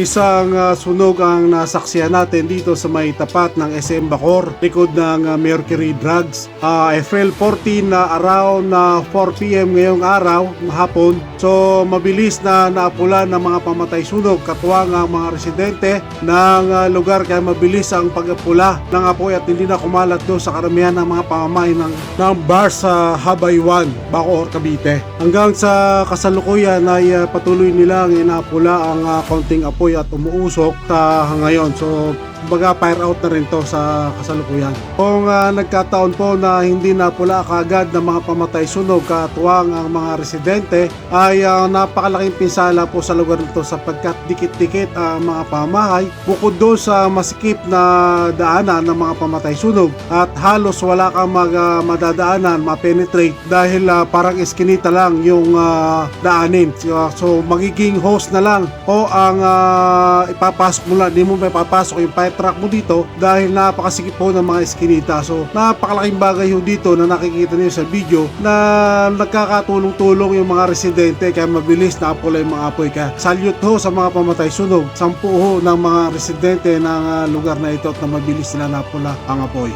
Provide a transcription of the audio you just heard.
Isang ah, sunog ang nasaksiyan natin dito sa may tapat ng SM Bacor, likod ng ah, Mercury Drugs. Ah, April 14 na around na 4 p.m. ngayong araw, hapon. So mabilis na naapula ng mga pamatay sunog katuwang ang mga residente ng ah, lugar kaya mabilis ang pag-apula ng apoy at hindi na kumalat doon sa karamihan ng mga pamamahay ng, ng bar sa Habaywan, Bacoor, Cavite. Hanggang sa kasalukuyan ay ah, patuloy nilang inaapula ang ah, konting apoy at umuusok sa ngayon. So kumbaga fire out na rin to sa kasalukuyan. Kung ah, nagkataon po na hindi na pula kaagad ng mga pamatay sunog katuwang ang mga residente ay ah, napakalaking pinsala po sa lugar nito sapagkat dikit-dikit ang mga pamahay bukod doon sa masikip na daanan ng mga pamatay sunog at halos wala kang mag, ah, madadaanan, mapenetrate dahil ah, parang eskinita lang yung ah, daanin. So, so, magiging host na lang o ang ah, ipapasok mo lang, di mo may papasok yung fire truck mo dito dahil napakasikip po ng mga eskinita. So napakalaking bagay ho dito na nakikita niyo sa video na nagkakatulong-tulong yung mga residente kaya mabilis na apula yung mga apoy. Kaya salute ho sa mga pamatay sunog. Sampu ho ng mga residente ng ah, lugar na ito at na mabilis nila napula ang apoy.